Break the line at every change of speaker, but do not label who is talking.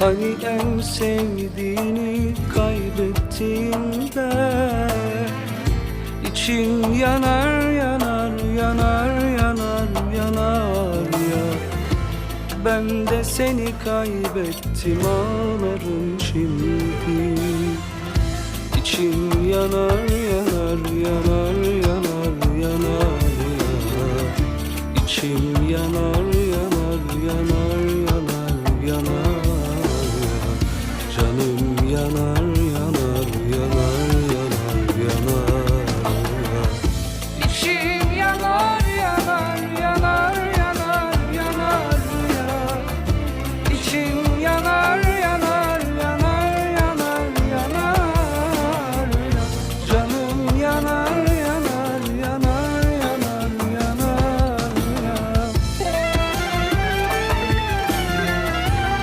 Hani en sevdiğini kaybettiğinde İçin yanar yanar yanar yanar yanar ya. Ben de seni kaybettim ağlarım şimdi. İçim yanar yanar yanar yanar yanar ya. İçim yanar yanar yanar Canım yanar